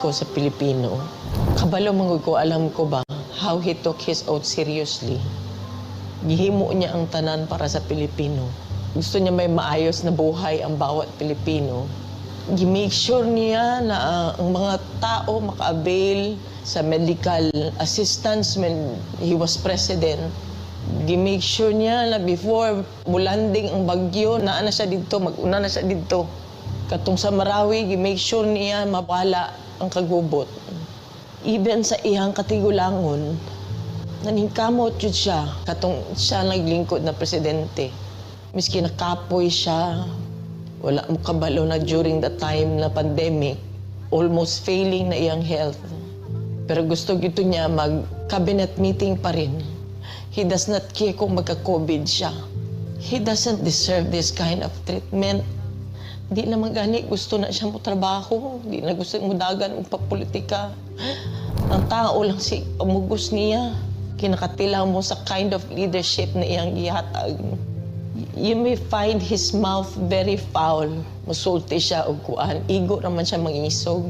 ko sa Pilipino. Kabalo mangod alam ko ba, how he took his oath seriously. Gihimo niya ang tanan para sa Pilipino. Gusto niya may maayos na buhay ang bawat Pilipino. Gi-make sure niya na ah, ang mga tao maka-avail sa medical assistance when he was president. Gi-make sure niya na before mulanding ang bagyo, naa na siya dito, mag-una na siya dito. Katong sa Marawi, gi-make sure niya mawala ang kagubot. Even sa iyang katigulangon, naningkamot yun siya. Katong siya naglingkod na presidente. Miski nakapoy siya, wala mo kabalo na during the time na pandemic, almost failing na iyang health. Pero gusto gito niya mag-cabinet meeting pa rin. He does not care kung magka-COVID siya. He doesn't deserve this kind of treatment. Di naman gani gusto na siya mo trabaho. Di na gusto mo dagan og papolitika. Ang tao lang si umugos niya. Kinakatilaw mo sa kind of leadership na iyang gihatag. You may find his mouth very foul. Musulti siya og kuan. Igo naman siya mangisog.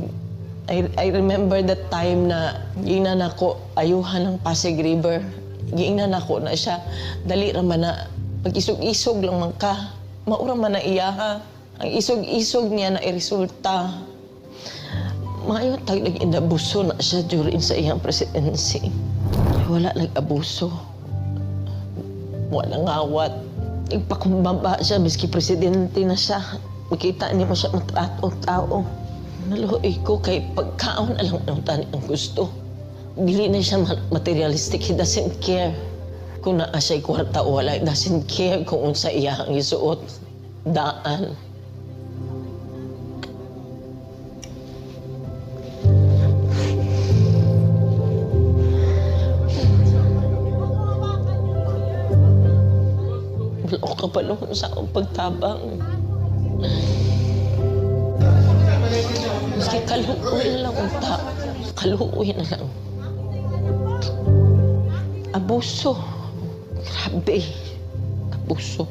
I, I remember that time na giingnan ako ayuhan ng Pasig River. Giingnan ako na siya. Dali raman na pag-isog-isog lang man ka. Maura man na iya ha. Ang isog-isog niya na iresulta. Maayo tag nag-inabuso na siya during sa iyang presidency. Wala nag-abuso. Wala ngawat. Ipakambaba siya, miski presidente na siya. Makita niyo mo siya matrato tao. Naluhoy ko kay pagkaon alam ng tani ang gusto. Dili na siya ma- materialistic. He doesn't care kung naa siya'y kwarta wala. Doesn't care kung unsa iya ang isuot. Daan. Ko kapalong sa akong pagtabang. Maski kaluoy na lang ang ta. Kaluoy na lang. Abuso. Grabe. Abuso.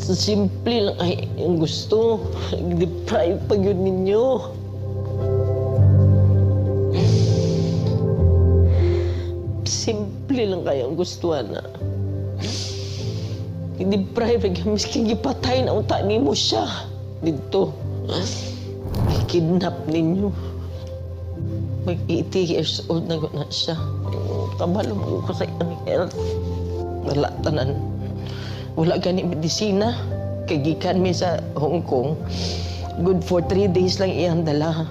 Sa simple lang ay yung gusto. Deprive pa yun ninyo. Simple lang kaya ang gusto na. Hindi private ka, miskin gipatay na unta ni mo siya. Dito. Kidnap ninyo. Mag 80 years old na na siya. Kabalo mo ko sa iyang health. Wala tanan. Wala gani medisina. Kagikan mi sa Hong Kong. Good for three days lang iyang dala.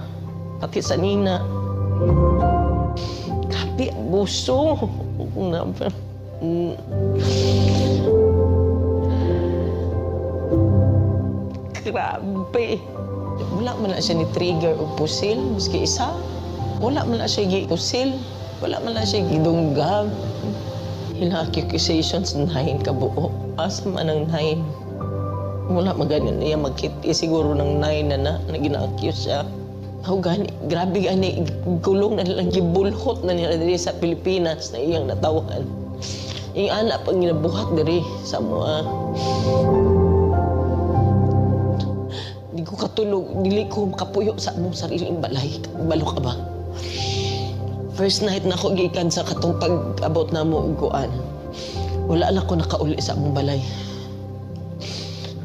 Pati sa Nina. Grabe, abuso. Number. Mm. Grabe. Wala man na siya ni trigger o pusil, maski isa. Wala man na siya gi pusil. Wala man na siya gidunggab. Hila accusations nine kabuo. Asa man ang nine. Wala maganin niya magkiti siguro ng nine na na, na gina-accuse siya. Ako gani, grabe gani, gulong na nilang gibulhot na nila diri sa Pilipinas na iyang natawan. Yung anak pag ginabuhat diri sa mga Katulog, dili ko makapuyo sa among sariling balay. Balo ka ba? First night na ako gikan sa katong pag-abot na mo uguan. Wala lang ko nakauli sa among balay.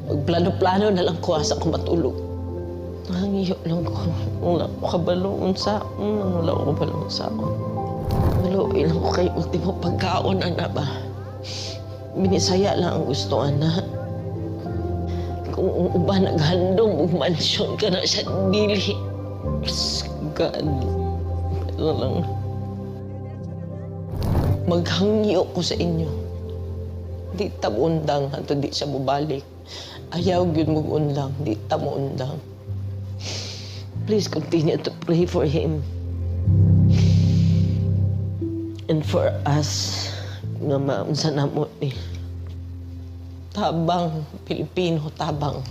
Magplano-plano na lang ko asa ko matulog. Nangiyo lang ko. Wala ko kabalo unsa. Mm, wala ko kabalo unsa. Walo, ilang ko kay ultimo pagkaon, ana ba? Binisaya lang ang gusto, ana kung uba naghandong mansyon ka na sa dili. God. Ano lang. Maghangyo ko sa inyo. Di ta mo undang hanto di siya mubalik. Ayaw gyud mo undang, di ta mo undang. Please continue to pray for him. And for us, nga maunsa na mo ni tabang Pilipino tabang